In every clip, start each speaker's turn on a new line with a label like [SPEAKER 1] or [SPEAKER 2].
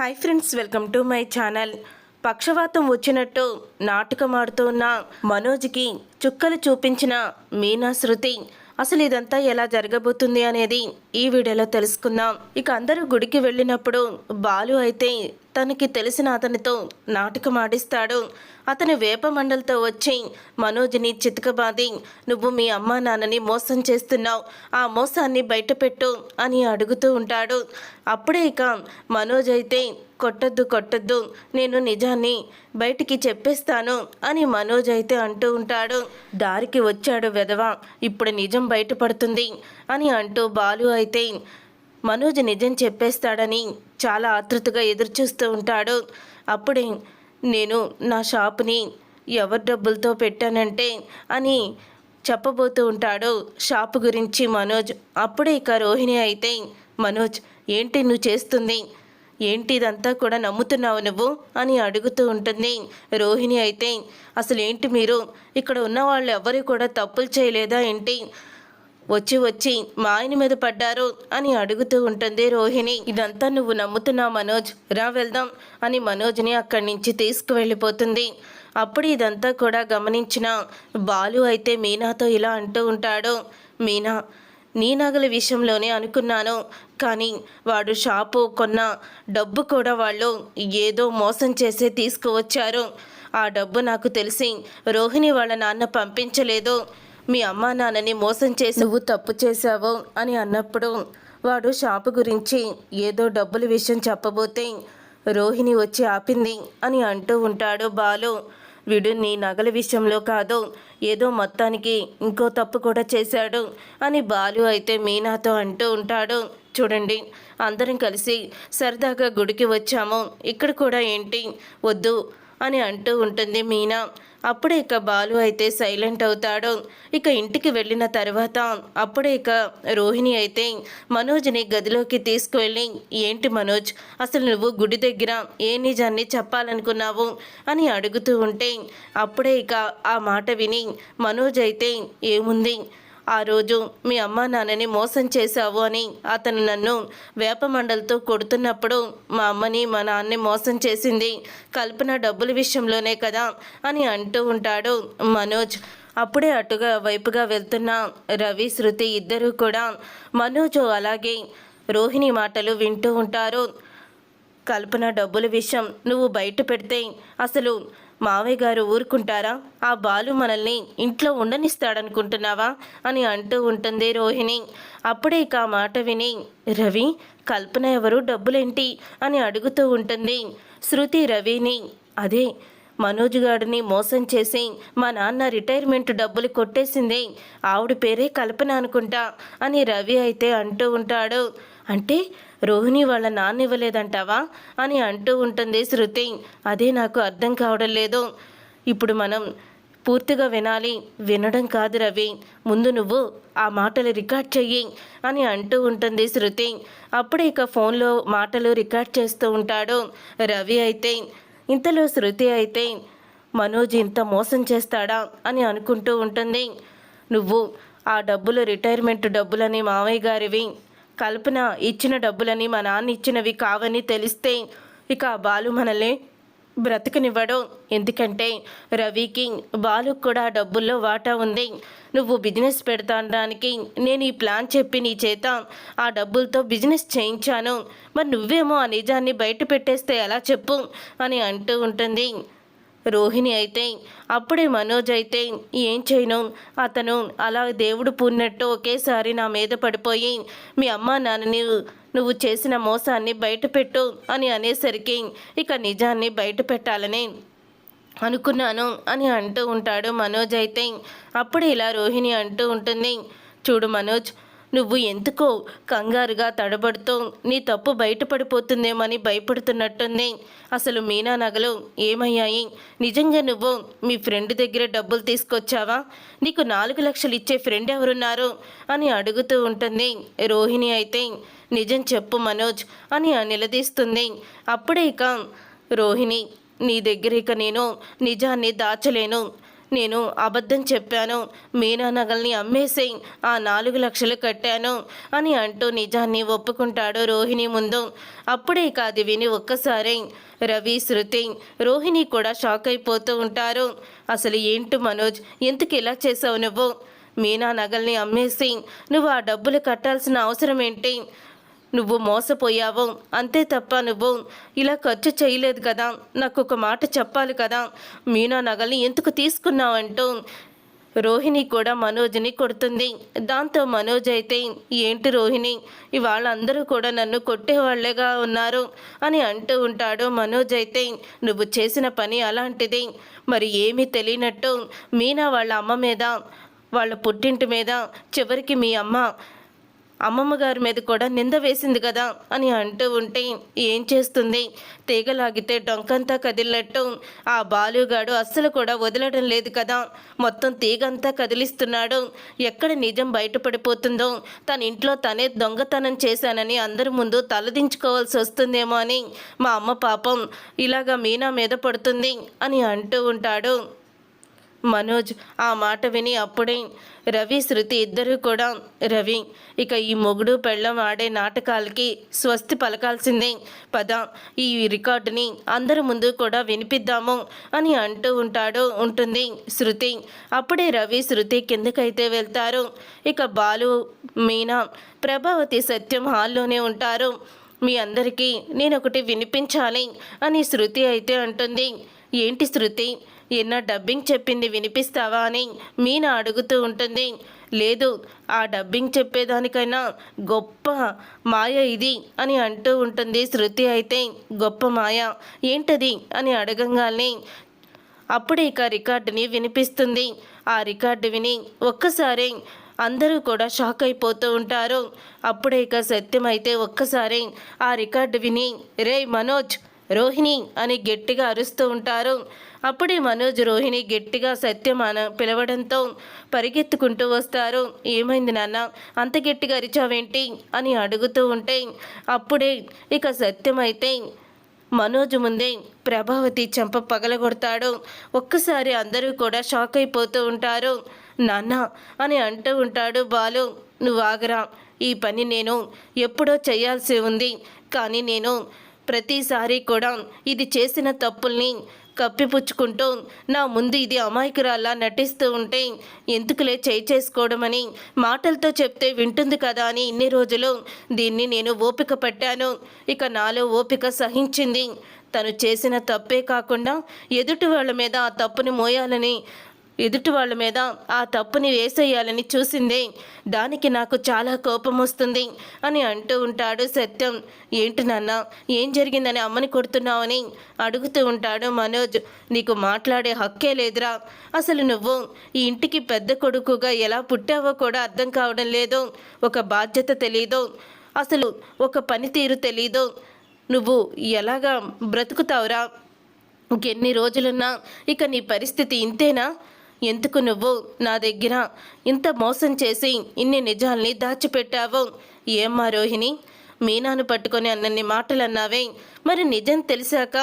[SPEAKER 1] Hi friends welcome to my channel పక్షవాతం వచ్చినట్టు నాటకం ఆడుతున్న మనోజ్కి చుక్కలు చూపించిన మీనా శృతి అసలు ఇదంతా ఎలా జరగబోతుంది అనేది ఈ వీడియోలో తెలుసుకుందాం. ఇక అందరూ గుడికి వెళ్ళినప్పుడు బాలు అయితే తనకి తెలిసిన అతనితో నాటకం ఆడిస్తాడు. అతని వేప మండలతో వచ్చి మనోజ్ని చితకబాది నువ్వు మీ అమ్మా నాన్నని మోసం చేస్తున్నావు. ఆ మోసాన్ని బయటపెట్టు అని అడుగుతూ ఉంటాడు. అప్పుడే ఇక మనోజ్ అయితే కొట్టద్దు కొట్టద్దు నేను నిజాన్ని బయటికి చెప్పేస్తాను అని మనోజ్ అయితే అంటూ ఉంటాడు. దారికి వచ్చాడు వెధవ ఇప్పుడు నిజం బయటపడుతుంది అని అంటూ బాలు అయితే మనోజ్ నిజం చెప్పేస్తాడని చాలా ఆతృతగా ఎదురుచూస్తూ ఉంటాడు. అప్పుడే నేను నా షాప్ని ఎవరి డబ్బులతో పెట్టానంటే అని చెప్పబోతూ ఉంటాడు షాపు గురించి మనోజ్. అప్పుడే ఇక రోహిణి అయితే మనోజ్ ఏంటి నువ్వు చేస్తుంది? ఏంటి ఇదంతా కూడా నమ్ముతున్నావు నువ్వు? అని అడుగుతూ ఉంటుంది. రోహిణి అయితే అసలు ఏంటి మీరు? ఇక్కడ ఉన్న వాళ్ళు ఎవరు కూడా తప్పులు చేయలేదా ఏంటి? వచ్చి వచ్చి మా ఆయన మీద పడ్డారు అని అడుగుతూ ఉంటుంది రోహిణి. ఇదంతా నువ్వు నమ్ముతున్నావు మనోజ్? రా వెళ్దాం అని మనోజ్ని అక్కడి నుంచి తీసుకువెళ్ళిపోతుంది. అప్పుడు ఇదంతా కూడా గమనించిన బాలు అయితే మీనాతో ఇలా అంటూ ఉంటాడు. మీనా నీ నగల విషయంలోనే అనుకున్నాను. కానీ వాడు షాపు కొన్న డబ్బు కూడా వాళ్ళు ఏదో మోసం చేసే తీసుకువచ్చారు. ఆ డబ్బు నాకు తెలిసి రోహిణి వాళ్ళ నాన్న పంపించలేదు. మీ అమ్మా నాన్నని మోసం చేసి నువ్వు తప్పు చేశావు అని అన్నప్పుడు వాడు షాపు గురించి ఏదో డబ్బుల విషయం చెప్పబోతే రోహిణి వచ్చి ఆపింది అని అంటూ ఉంటాడు బాలు. వీడు నీ నగల విషయంలో కాదు ఏదో మొత్తానికి ఇంకో తప్పు కూడా చేశాడు అని బాలు అయితే మీనాతో అంటూ ఉంటాడు. చూడండి అందరం కలిసి సరదాగా గుడికి వచ్చాము. ఇక్కడ కూడా ఏంటి? వద్దు అని అంటూ ఉంటుంది మీనా. అప్పుడే ఇక బాలు అయితే సైలెంట్ అవుతాడు. ఇక ఇంటికి వెళ్ళిన తర్వాత అప్పుడే ఇక రోహిణి అయితే మనోజ్ని గదిలోకి తీసుకువెళ్ళి ఏంటి మనోజ్ అసలు నువ్వు గుడి దగ్గర ఏ నిజాన్ని చెప్పాలనుకున్నావు? అని అడుగుతూ ఉంటే అప్పుడే ఇక ఆ మాట విని మనోజ్ అయితే ఏముంది? ఆ రోజు మీ అమ్మా నాన్నని మోసం చేశావు అని అతను నన్ను వేప మండలతో కొడుతున్నప్పుడు మా అమ్మని మా నాన్నని మోసం చేసింది కల్పన డబ్బుల విషయంలోనే కదా అని అంటూ ఉంటాడు మనోజ్. అప్పుడే అటుగా వైపుగా వెళ్తున్న రవి శృతి ఇద్దరూ కూడా మనోజ్ అలాగే రోహిణి మాటలు వింటూ ఉంటారు. కల్పన డబ్బుల విషయం నువ్వు బయట పెడితే అసలు మావయ్య గారు ఊరుకుంటారా? ఆ బాలు మనల్ని ఇంట్లో ఉండనిస్తాడనుకుంటున్నావా? అని అంటూ ఉంటుంది రోహిణి. అప్పుడే ఇక ఆ మాట విని రవి కల్పన ఎవరు? డబ్బులేంటి? అని అడుగుతూ ఉంటుంది శృతి రవిని. అదే మనోజ్ గారిని మోసం చేసి మా నాన్న రిటైర్మెంట్ డబ్బులు కొట్టేసింది. ఆవిడ పేరే కల్పన అనుకుంటా అని రవి అయితే అంటూ ఉంటాడు. అంటే రోహిణి వాళ్ళ నాన్న ఇవ్వలేదంటావా అని అంటూ ఉంటుంది శృతి. అదే నాకు అర్థం కావడం లేదు. ఇప్పుడు మనం పూర్తిగా వినాలి. వినడం కాదు రవి. ముందు నువ్వు ఆ మాటలు రికార్డ్ చెయ్యి అని అంటూ ఉంటుంది శృతి. అప్పుడే ఇక ఫోన్లో మాటలు రికార్డ్ చేస్తూ ఉంటాడు రవి అయితే. ఇంతలో శృతి అయితే మనోజ్ ఇంత మోసం చేస్తాడా? అని అనుకుంటూ ఉంటుంది. నువ్వు ఆ డబ్బులు రిటైర్మెంట్ డబ్బులని మావయ్య గారివి కల్పన ఇచ్చిన డబ్బులని మా నాన్న ఇచ్చినవి కావని తెలిస్తే ఇక ఆ బాలు మనల్ని బ్రతకనివ్వడం. ఎందుకంటే రవికి బాలు కూడా డబ్బుల్లో వాటా ఉంది. నువ్వు బిజినెస్ పెడతానికి నేను ఈ ప్లాన్ చెప్పి నీ చేత ఆ డబ్బులతో బిజినెస్ చేయించాను. మరి నువ్వేమో ఆ నిజాన్ని బయట పెట్టేస్తే ఎలా చెప్పు అని అంటూ ఉంటుంది. రోహిణి అయితే అప్పుడే మనోజ్ అయితే ఏం చేయను? అతను అలా దేవుడు పూన్నట్టు ఒకేసారి నా మీద పడిపోయి మీ అమ్మ నాన్నని నువ్వు చేసిన మోసాన్ని బయటపెట్టు అని అనేసరికి ఇక నిజాన్ని బయట పెట్టాలని అనుకున్నాను అని అంటూ ఉంటాడు మనోజ్ అయితే. అప్పుడు ఇలా రోహిణి అంటూ ఉంటుంది చూడు మనోజ్ నువ్వు ఎందుకో కంగారుగా తడబడుతూ నీ తప్పు బయటపడిపోతుందేమని భయపడుతున్నట్టుంది. అసలు మీనా నగలు ఏమయ్యాయి? నిజంగా నువ్వు మీ ఫ్రెండ్ దగ్గర డబ్బులు తీసుకొచ్చావా? నీకు నాలుగు లక్షలు ఇచ్చే ఫ్రెండ్ ఎవరున్నారు? అని అడుగుతూ ఉంటుంది. రోహిణి అయితే నిజం చెప్పు మనోజ్ అని నిలదీస్తుంది. అప్పుడే ఇక రోహిణి నీ దగ్గర ఇక నేను నిజాన్ని దాచలేను. నేను అబద్ధం చెప్పాను. మీనా నగల్ని అమ్మేసి ఆ నాలుగు లక్షలు కట్టాను అని అంటూ నిజాన్ని ఒప్పుకుంటాడు రోహిణి ముందు. అప్పుడే కాదు విని ఒక్కసారి రవి శృతి రోహిణి కూడా షాక్ అయిపోతూ ఉంటారు. అసలు ఏంటి మనోజ్? ఎందుకు ఇలా చేసావు నువ్వు? మీనా నగల్ని అమ్మేసి నువ్వు ఆ డబ్బులు కట్టాల్సిన అవసరం ఏంటి? నువ్వు మోసపోయావు. అంతే తప్ప నువ్వు ఇలా ఖర్చు చేయలేదు కదా. నాకు ఒక మాట చెప్పాలి కదా. మీనా నగల్ని ఎందుకు తీసుకున్నావంటూ రోహిణి కూడా మనోజ్ని కొడుతుంది. దాంతో మనోజ్ అయితే ఏంటి రోహిణి? ఇవాళ అందరూ కూడా నన్ను కొట్టేవాళ్ళేగా ఉన్నారు అని అంటూ ఉంటాడు మనోజ్ అయితే. నువ్వు చేసిన పని అలాంటిది. మరి ఏమీ తెలియనట్టు మీనా వాళ్ళ అమ్మ మీద వాళ్ళ పుట్టింటి మీద చివరికి మీ అమ్మ అమ్మమ్మ గారి మీద కూడా నింద వేసింది కదా అని అంటూ ఉంటే ఏం చేస్తుంది? తీగలాగితే డొంకంతా కదిలినట్టు. ఆ బాలుగాడు అస్సలు కూడా వదలడం లేదు కదా. మొత్తం తీగంతా కదిలిస్తున్నాడు. ఎక్కడ నిజం బయటపడిపోతుందో? తన ఇంట్లో తనే దొంగతనం చేశానని అందరి ముందు తలదించుకోవాల్సి వస్తుందేమో అని. మా అమ్మ పాపం ఇలాగా మీనా మీద పడుతుంది అని అంటూ ఉంటాడు. మనోజ్ ఆ మాట విని అప్పుడే రవి శృతి ఇద్దరూ కూడా రవి ఇక ఈ మొగుడు పెళ్ళం ఆడే నాటకాలకి స్వస్తి పలకాల్సిందే. పద ఈ రికార్డుని అందరి ముందు కూడా వినిపిద్దాము అని అంటూ ఉంటాడు ఉంటుంది శృతి. అప్పుడే రవి శృతి కిందకైతే వెళ్తారు. ఇక బాలు మీనా ప్రభావతి సత్యం హాల్లోనే ఉంటారు. మీ అందరికీ నేను ఒకటి వినిపించాలి అని శృతి అయితే అంటుంది. ఏంటి శృతి? ఎన్నో డబ్బింగ్ చెప్పింది వినిపిస్తావా అని మీనా అడుగుతూ ఉంటుంది. లేదు ఆ డబ్బింగ్ చెప్పేదానికైనా గొప్ప మాయ ఇది అని అంటూ ఉంటుంది శృతి అయితే. గొప్ప మాయ? ఏంటది? అని అడగంగానే అప్పుడు ఇక రికార్డుని వినిపిస్తుంది. ఆ రికార్డు విని ఒక్కసారి అందరూ కూడా షాక్ అయిపోతూ ఉంటారు. అప్పుడే ఇక సత్యం అయితే ఒక్కసారి ఆ రికార్డు విని రే మనోజ్ రోహిణి అని గట్టిగా అరుస్తూ ఉంటారు. అప్పుడే మనోజ్ రోహిణి గట్టిగా సత్యం అన పిలవడంతో పరిగెత్తుకుంటూ వస్తారు. ఏమైంది నాన్న? అంత గట్టిగా అరిచావేంటి? అని అడుగుతూ ఉంటే అప్పుడే ఇక సత్యం అయితే మనోజ్ ముందే ప్రభావతి చెంప పగలగొడతాడు. ఒక్కసారి అందరూ కూడా షాక్ అయిపోతూ ఉంటారు. నాన్న అని అంటూ ఉంటాడు బాలు. నువ్వు ఆగరా. ఈ పని నేను ఎప్పుడో చేయాల్సి ఉంది. కానీ నేను ప్రతిసారి కూడా ఇది చేసిన తప్పుల్ని కప్పిపుచ్చుకుంటూ నా ముందు ఇది అమాయకురాల్లా నటిస్తూ ఉంటే ఎందుకులే చేయి చేసుకోవడమని మాటలతో చెప్తే వింటుంది కదా అని ఇన్ని రోజులు. దీన్ని నేను ఓపిక పట్టాను. ఇక నాలో ఓపిక సహించింది. తను చేసిన తప్పే కాకుండా ఎదుటి వాళ్ళ మీద ఆ తప్పుని మోయాలని ఎదుటి వాళ్ళ మీద ఆ తప్పుని వేసేయాలని చూసిందే. దానికి నాకు చాలా కోపం వస్తుంది అని అంటూ ఉంటాడు సత్యం. ఏంటి నాన్న ఏం జరిగిందని అమ్మని కొడుతున్నావని అడుగుతూ ఉంటాడు మనోజ్. నీకు మాట్లాడే హక్కే లేదురా. అసలు నువ్వు ఈ ఇంటికి పెద్ద కొడుకుగా ఎలా పుట్టావో కూడా అర్థం కావడం లేదు. ఒక బాధ్యత తెలీదు. అసలు ఒక పనితీరు తెలీదు. నువ్వు ఎలాగా బ్రతుకుతావురా? ఇంకెన్ని రోజులున్నా ఇక నీ పరిస్థితి ఇంతేనా? ఎందుకు నువ్వు నా దగ్గర ఇంత మోసం చేసి ఇన్ని నిజాల్ని దాచిపెట్టావు? ఏమ్మా రోహిణి? మీనాను పట్టుకొని అన్నన్ని మాటలు అన్నావే మరి నిజం తెలిసాక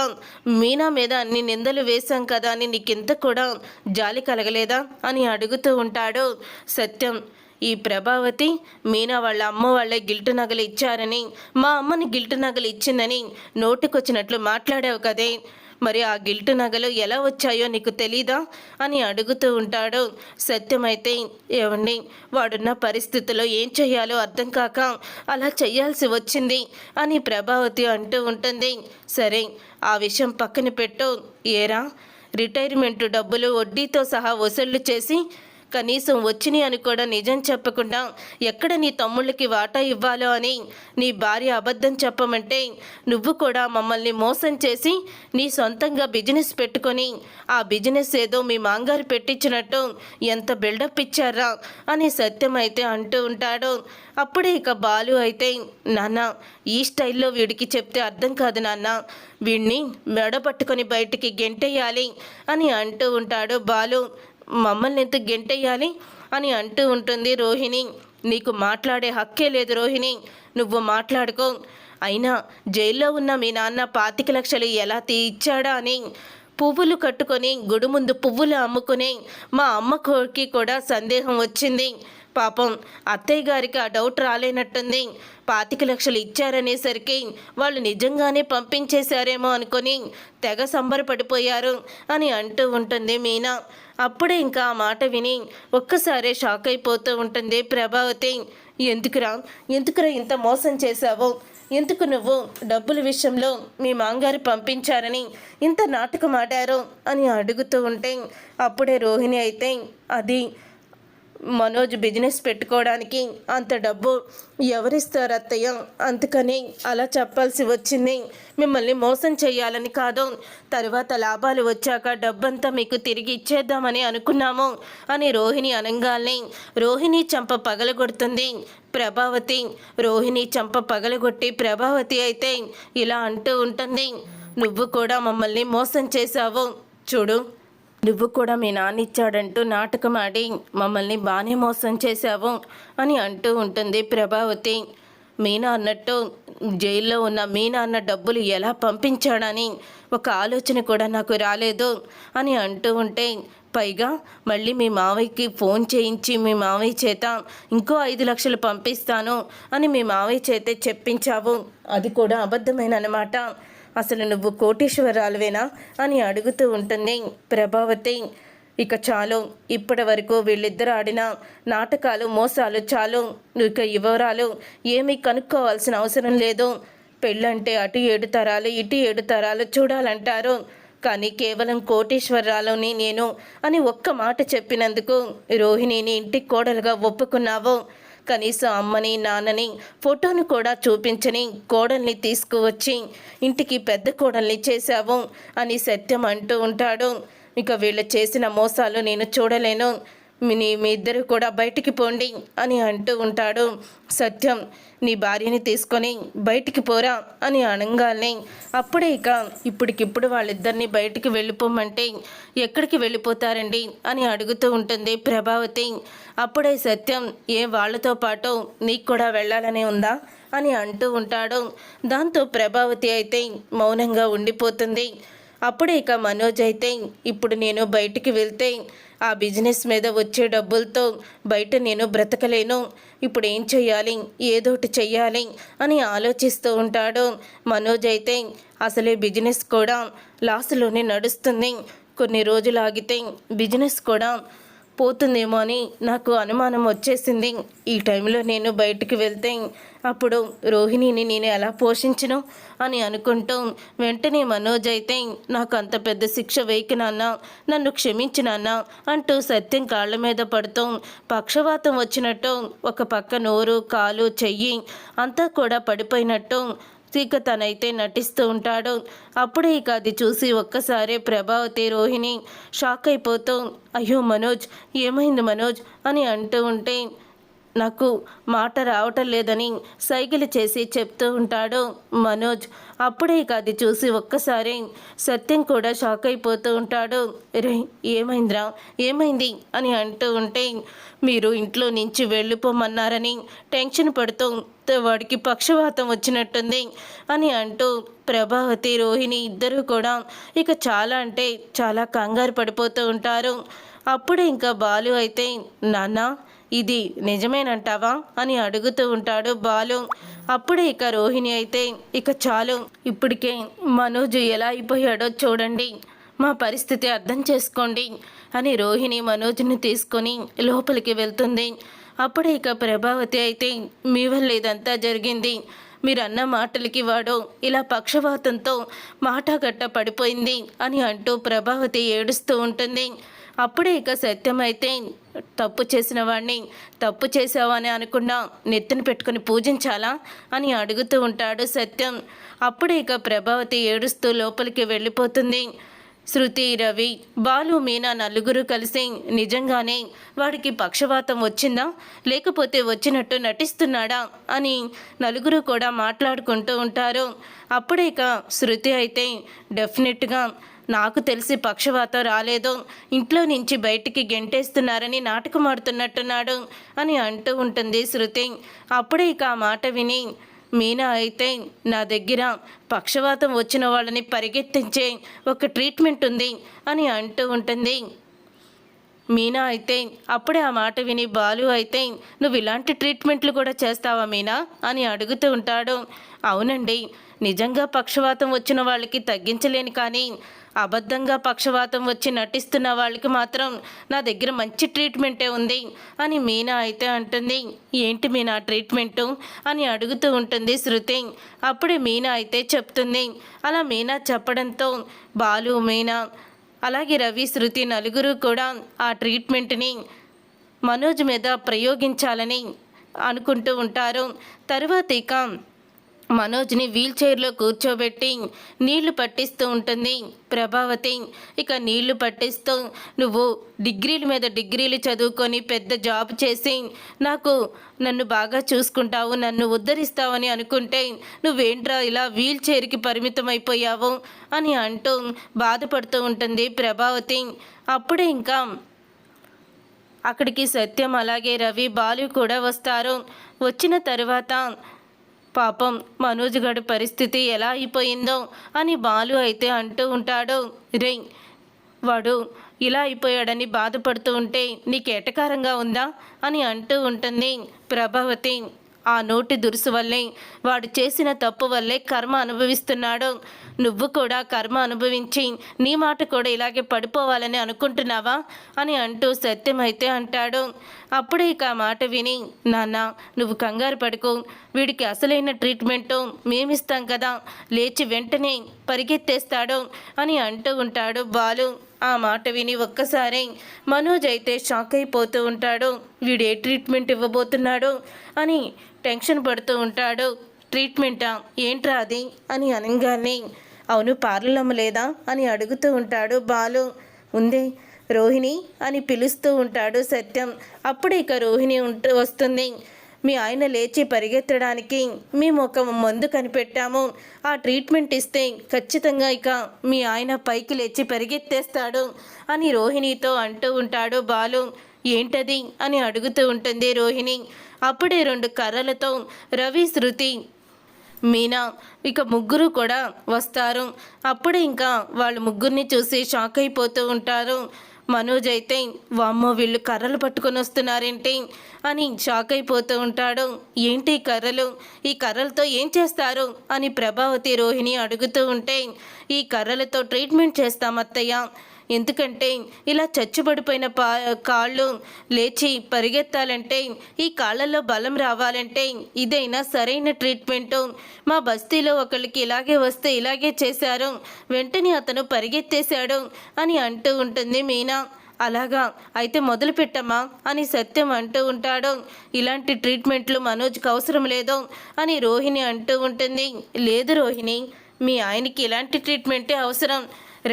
[SPEAKER 1] మీనా మీద అన్ని నిందలు వేశాం కదా అని నీకింత కూడా జాలి కలగలేదా అని అడుగుతూ ఉంటాడు. సత్యం ఈ ప్రభావతి మీనా వాళ్ళ అమ్మ వాళ్ళే గిల్టు నగలు ఇచ్చారని మా అమ్మని గిల్టు నగలు ఇచ్చిందని నోటికొచ్చినట్లు మాట్లాడావు కదే. మరి ఆ గిల్టు నగలు ఎలా వచ్చాయో నీకు తెలీదా? అని అడుగుతూ ఉంటాడు. సత్యమైతే ఏమండి వాడున్న పరిస్థితిలో ఏం చేయాలో అర్థం కాక అలా చేయాల్సి వచ్చింది అని ప్రభావతి అంటూ ఉంటుంది. సరే ఆ విషయం పక్కన పెట్టు. ఏరా రిటైర్మెంట్ డబ్బులు వడ్డీతో సహా వసూళ్ళు చేసి కనీసం వచ్చినాయి అని కూడా నిజం చెప్పకుండా ఎక్కడ నీ తమ్ముళ్ళకి వాటా ఇవ్వాలో అని నీ భార్య అబద్ధం చెప్పమంటే నువ్వు కూడా మమ్మల్ని మోసం చేసి నీ సొంతంగా బిజినెస్ పెట్టుకొని ఆ బిజినెస్ ఏదో మీ మాంగారు పెట్టించినట్టు ఎంత బిల్డప్ ఇచ్చారా అని సత్యం అయితే అంటూ ఉంటాడు. అప్పుడే ఇక బాలు అయితే నాన్న ఈ స్టైల్లో వీడికి చెప్తే అర్థం కాదు నాన్న. వీడిని మెడ పట్టుకొని బయటికి గెంటేయాలి అని అంటూ ఉంటాడు బాలు. మమ్మల్ని ఎంత గెంటేయాలి అని అంటూ ఉంటుంది రోహిణి. నీకు మాట్లాడే హక్కే లేదు రోహిణి. నువ్వు మాట్లాడుకో. అయినా జైల్లో ఉన్న మీ నాన్న పాతిక లక్షలు ఎలా తీ ఇచ్చాడా అని పువ్వులు కట్టుకొని గుడి ముందు పువ్వులు అమ్ముకుని మా అమ్మకి కూడా సందేహం వచ్చింది. పాపం అత్తయ్య గారికి ఆ డౌట్ రాలేనట్టుంది. పాతిక లక్షలు ఇచ్చారనేసరికి వాళ్ళు నిజంగానే పంపించేశారేమో అనుకొని తెగ సంబరపడిపోయారు అని అంటూ ఉంటుంది మీనా. అప్పుడే ఇంకా ఆ మాట విని ఒక్కసారే షాక్ అయిపోతూ ఉంటుంది ప్రభావతి. ఎందుకురా? ఎందుకురా ఇంత మోసం చేశావు? ఎందుకు నువ్వు డబ్బుల విషయంలో మీ మాంగారు పంపించారని ఇంత నాటకం ఆడారు అని అడుగుతూ ఉంటే అప్పుడే రోహిణి అయితే అది మనోజ్ బిజినెస్ పెట్టుకోవడానికి అంత డబ్బు ఎవరిస్తారు అత్తయ్య? అందుకని అలా చెప్పాల్సి వచ్చింది. మిమ్మల్ని మోసం చేయాలని కాదు. తర్వాత లాభాలు వచ్చాక డబ్బంతా మీకు తిరిగి ఇచ్చేద్దామని అనుకున్నాము. అని రోహిణి అనంగాల్ని రోహిణి చంప పగలగొడుతుంది. ప్రభావతి రోహిణి చంప పగలగొట్టి ప్రభావతి అయితే ఇలా అంటూ ఉంటుంది. నువ్వు కూడా మమ్మల్ని మోసం చేశావు. చూడు. నువ్వు కూడా మీ నాన్న ఇచ్చాడంటూ నాటకం ఆడి మమ్మల్ని బాగానే మోసం చేశావు అని అంటూ ఉంటుంది ప్రభావతి. మీనా అన్నట్టు జైల్లో ఉన్న మీనా అన్న డబ్బులు ఎలా పంపించాడని ఒక ఆలోచన కూడా నాకు రాలేదు అని అంటూ ఉంటే పైగా మళ్ళీ మీ మావయ్యకి ఫోన్ చేయించి మీ మావయ్య చేత ఇంకో ఐదు లక్షలు పంపిస్తాను అని మీ మావయ్య చేతే చెప్పించావు. అది కూడా అబద్ధమైన అనమాట అసలు నువ్వు కోటీశ్వరాలువేనా అని అడుగుతూ ఉంటుంది ప్రభావతి. ఇక చాలు ఇప్పటి వరకు వీళ్ళిద్దరు ఆడిన నాటకాలు మోసాలు చాలు. ఇక వివరాలు ఏమీ కనుక్కోవాల్సిన అవసరం లేదు. పెళ్ళంటే అటు ఏడు తరాలు ఇటు ఏడు తరాలు చూడాలంటారు. కానీ కేవలం కోటీశ్వరరాలుని నేను అని ఒక్క మాట చెప్పినందుకు రోహిణిని ఇంటికి కోడలుగా ఒప్పుకున్నావు. కనీసం అమ్మని నాన్నని ఫోటోను కూడా చూపించని కోడల్ని తీసుకువచ్చి ఇంటికి పెద్ద కోడల్ని చేశావు అని సత్యం అంటూ ఉంటాడు. ఇక వీళ్ళు చేసిన మోసాలు నేను చూడలేను. మీ మీ ఇద్దరు కూడా బయటికి పోండి అని అంటూ ఉంటాడు. సత్యం నీ భార్యని తీసుకొని బయటికి పోరా అని అనగానే అప్పుడే ఇక ఇప్పటికిప్పుడు వాళ్ళిద్దరిని బయటికి వెళ్ళిపోమంటే ఎక్కడికి వెళ్ళిపోతారండి అని అడుగుతూ ఉంటుంది ప్రభావతి. అప్పుడే సత్యం ఏ వాళ్ళతో పాటు నీకు కూడా వెళ్ళాలని ఉందా అని అంటూ ఉంటాడు. దాంతో ప్రభావతి అయితే మౌనంగా ఉండిపోతుంది. అప్పుడే ఇక మనోజ్ అయితే ఇప్పుడు నేను బయటికి వెళ్తే ఆ బిజినెస్ మీద వచ్చే డబ్బులతో బయట నేను బ్రతకలేను. ఇప్పుడు ఏం చెయ్యాలి? ఏదోటి చెయ్యాలి అని ఆలోచిస్తూ ఉంటాడు మనోజ్ అయితే. అసలే బిజినెస్ కూడా లాస్లోనే నడుస్తుంది. కొన్ని రోజులు ఆగితే బిజినెస్ కూడా పోతుందేమో అని నాకు అనుమానం వచ్చేసింది. ఈ టైంలో నేను బయటికి వెళ్తే అప్పుడు రోహిణిని నేను ఎలా పోషించను అని అనుకుంటూ వెంటనే మనోజ్ అయితే నాకు అంత పెద్ద శిక్ష వేయకి నాన్న నన్ను క్షమించి నాన్న అంటూ సత్యం కాళ్ళ మీద పడుతూ పక్షవాతం వచ్చినట్టు ఒక పక్క నోరు కాలు చెయ్యి అంతా కూడా పడిపోయినట్టు ఇక తనైతే నటిస్తూ ఉంటాడు. అప్పుడే ఇక అది చూసి ఒక్కసారే ప్రభావతి రోహిణి షాక్ అయిపోతూ అయ్యో మనోజ్ ఏమైంది మనోజ్? అని అంటూ ఉంటే నాకు మాట రావటం లేదని సైకిల్ చేసి చెప్తూ ఉంటాడు మనోజ్. అప్పుడే ఇక అది చూసి ఒక్కసారి సత్యం కూడా షాక్ అయిపోతూ ఉంటాడు. రే ఏమైందిరా? ఏమైంది? అని అంటూ ఉంటే మీరు ఇంట్లో నుంచి వెళ్ళిపోమన్నారని టెన్షన్ పడుతూ వాడికి పక్షవాతం వచ్చినట్టుంది అని అంటూ ప్రభావతి రోహిణి ఇద్దరు కూడా ఇక చాలా అంటే చాలా కంగారు పడిపోతూ ఉంటారు. అప్పుడే ఇంకా బాలు అయితే నాన్న ఇది నిజమేనంటావా అని అడుగుతూ ఉంటాడు బాలు. అప్పుడే ఇక రోహిణి అయితే ఇక చాలు. ఇప్పటికే మనోజ్ ఎలా అయిపోయాడో చూడండి. మా పరిస్థితి అర్థం చేసుకోండి అని రోహిణి మనోజ్ని తీసుకొని లోపలికి వెళ్తుంది. అప్పుడే ఇక ప్రభావతి అయితే మీ వల్ల ఇదంతా జరిగింది. మీరు అన్న మాటలకి వాడు ఇలా పక్షవాతంతో మాటాగట్ట పడిపోయింది అని అంటూ ప్రభావతి ఏడుస్తూ ఉంటుంది. అప్పుడే ఇక సత్యం అయితే తప్పు చేసిన వాడిని తప్పు చేసావని అనుకున్నా నెత్తిని పెట్టుకుని పూజించాలా అని అడుగుతూ ఉంటాడు సత్యం. అప్పుడే ఇక ప్రభావతి ఏడుస్తూ లోపలికి వెళ్ళిపోతుంది. శృతి రవి బాలు మీనా నలుగురు కలిసి నిజంగానే వాడికి పక్షవాతం వచ్చిందా? లేకపోతే వచ్చినట్టు నటిస్తున్నాడా? అని నలుగురు కూడా మాట్లాడుకుంటూ ఉంటారు. అప్పుడే ఇక శృతి అయితే డెఫినెట్గా నాకు తెలిసి పక్షవాతం రాలేదు. ఇంట్లో నుంచి బయటికి గెంటేస్తున్నారని నాటకం ఆడుతున్నట్టున్నాడు అని అంటూ ఉంటుంది శృతి. అప్పుడే ఇక ఆ మాట విని మీనా అయితే నా దగ్గర పక్షవాతం వచ్చిన వాళ్ళని పరిగెత్తించే ఒక ట్రీట్మెంట్ ఉంది అని అంటూ ఉంటుంది. మీనా అయితే అప్పుడే ఆ మాట విని బాలు అయితే నువ్వు ఇలాంటి ట్రీట్మెంట్లు కూడా చేస్తావా మీనా అని అడుగుతూ ఉంటాడు. అవునండి నిజంగా పక్షవాతం వచ్చిన వాళ్ళకి తగ్గించలేను కానీ అబద్ధంగా పక్షవాతం వచ్చి నటిస్తున్న వాళ్ళకి మాత్రం నా దగ్గర మంచి ట్రీట్మెంటే ఉంది అని మీనా అయితే అంటుంది. ఏంటి మీనా ట్రీట్మెంటు అని అడుగుతూ ఉంటుంది శృతి. అప్పుడే మీనా అయితే చెప్తుంది. అలా మీనా చెప్పడంతో బాలు మీనా అలాగే రవి శృతి నలుగురు కూడా ఆ ట్రీట్మెంట్ని మనోజ్ మీద ప్రయోగించాలని అనుకుంటూ ఉంటారు. తర్వాత ఇక మనోజ్ని వీల్ చైర్లో కూర్చోబెట్టి నీళ్ళు పట్టిస్తూ ఉంటుంది. ప్రభావతి ఇక నీళ్ళు పట్టిస్తూ నువ్వు డిగ్రీల మీద డిగ్రీలు చదువుకొని పెద్ద జాబ్ చేసి నాకు నన్ను బాగా చూసుకుంటావు నన్ను ఉద్ధరిస్తావని అనుకుంటే నువ్వేంట్రా ఇలా వీల్ చైర్కి పరిమితం అయిపోయావు అని అంటూ బాధపడుతూ ఉంటుంది ప్రభావతి. అప్పుడే ఇంకా అక్కడికి సత్యం అలాగే రవి బాలు కూడా వస్తారు. వచ్చిన తర్వాత పాపం మనోజ్ గడి పరిస్థితి ఎలా అయిపోయిందో అని బాలు అయితే అంటూ ఉంటాడు. రే వాడు ఇలా అయిపోయాడని బాధపడుతూ ఉంటే నీకు ఎటకారంగా ఉందా? అని అంటూ ఉంటుంది ప్రభావతి. ఆ నోటి దురుసు వల్లే వాడు చేసిన తప్పు వల్లే కర్మ అనుభవిస్తున్నాడు. నువ్వు కూడా కర్మ అనుభవించి నీ మాట కూడా ఇలాగే పడిపోవాలని అనుకుంటున్నావా? అని అంటూ సత్యమైతే అంటాడు. అప్పుడే ఇక ఆ మాట విని నాన్న నువ్వు కంగారు పడుకో. వీడికి అసలైన ట్రీట్మెంట్ మేమిస్తాం కదా లేచి వెంటనే పరిగెత్తేస్తాడు అని అంటూ ఉంటాడు బాలు. ఆ మాట విని ఒక్కసారి మనోజ్ అయితే షాక్ అయిపోతూ ఉంటాడు. వీడే ట్రీట్మెంట్ ఇవ్వబోతున్నాడు అని టెన్షన్ పడుతూ ఉంటాడు. ట్రీట్మెంటా? ఏంట్రా అది? అని అనగానే అవును పార్లమ్మ లేదా? అని అడుగుతూ ఉంటాడు బాలు. ఉందే రోహిణి అని పిలుస్తూ ఉంటాడు సత్యం. అప్పుడు ఇక రోహిణి ఉంటూ వస్తుంది. మీ ఆయన లేచి పరిగెత్తడానికి మేము ఒక మందు కనిపెట్టాము. ఆ ట్రీట్మెంట్ ఇస్తే ఖచ్చితంగా ఇక మీ ఆయన పైకి లేచి పరిగెత్తేస్తాడు అని రోహిణితో అంటూ ఉంటాడు బాలు. ఏంటది అని అడుగుతూ ఉంటుంది రోహిణి. అప్పుడే రెండు కర్రలతో రవి శృతి మీనా ఇక ముగ్గురు కూడా వస్తారు. అప్పుడే ఇంకా వాళ్ళు ముగ్గురిని చూసి షాక్ అయిపోతూ ఉంటారు. మనోజ్ అయితే వామ్మో వీళ్ళు కర్రలు పట్టుకొని వస్తున్నారేంటి? అని షాక్ అయిపోతూ ఉంటాడు. ఏంటి ఈ కర్రలు? ఈ కర్రలతో ఏం చేస్తారు? అని ప్రభావతి రోహిణి అడుగుతూ ఉంటే ఈ కర్రలతో ట్రీట్మెంట్ చేస్తాం అత్తయ్య. ఎందుకంటే ఇలా చచ్చుబడిపోయిన పా కాళ్ళు లేచి పరిగెత్తాలంటే ఈ కాళ్ళల్లో బలం రావాలంటే ఇదైనా సరైన ట్రీట్మెంటు. మా బస్తీలో ఒకళ్ళకి ఇలాగే వస్తే ఇలాగే చేశారు వెంటనే అతను పరిగెత్తేశాడు అని అంటూ ఉంటుంది మీనా. అలాగా అయితే మొదలు పెట్టమ్మా అని సత్యం అంటూ ఉంటాడు. ఇలాంటి ట్రీట్మెంట్లు మనోజ్కి అవసరం లేదు అని రోహిణి అంటూ ఉంటుంది. లేదు రోహిణి మీ ఆయనకి ఇలాంటి ట్రీట్మెంటే అవసరం.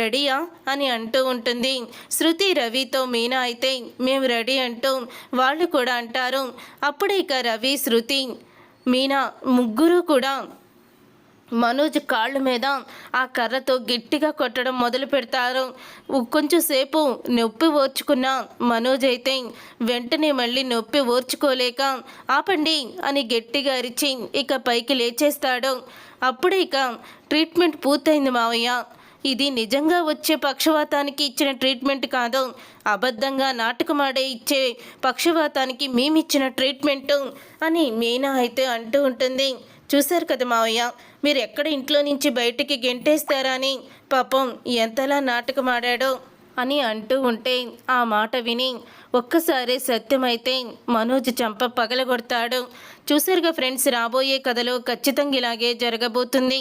[SPEAKER 1] రెడీయా అని అంటూ ఉంటుంది. శృతి రవితో మీనా అయితే మేము రెడీ అంటూ వాళ్ళు కూడా అంటారు. అప్పుడే ఇక రవి శృతి మీనా ముగ్గురు కూడా మనోజ్ కాళ్ళ మీద ఆ కర్రతో గట్టిగా కొట్టడం మొదలు పెడతారు. కొంచెం సేపు నొప్పి ఓర్చుకున్న మనోజ్ అయితే వెంటనే మళ్ళీ నొప్పి ఓర్చుకోలేక ఆపండి అని గట్టిగా అరిచి ఇక పైకి లేచేస్తాడు. అప్పుడే ఇక ట్రీట్మెంట్ పూర్తయింది మావయ్య. ఇది నిజంగా వచ్చే పక్షవాతానికి ఇచ్చిన ట్రీట్మెంట్ కాదు. అబద్ధంగా నాటకమాడే ఇచ్చే పక్షవాతానికి మేమిచ్చిన ట్రీట్మెంటు అని మీనా అయితే అంటూ ఉంటుంది. చూశారు కదా మావయ్య మీరు ఎక్కడ ఇంట్లో నుంచి బయటికి గెంటేస్తారా అని? పాపం ఎంతలా నాటకమాడాడో అని అంటూ ఉంటే ఆ మాట విని ఒక్కసారి సత్యమైతే మనోజ్ చంప పగలగొడతాడు. చూసారుగా ఫ్రెండ్స్ రాబోయే కథలో ఖచ్చితంగా ఇలాగే జరగబోతుంది.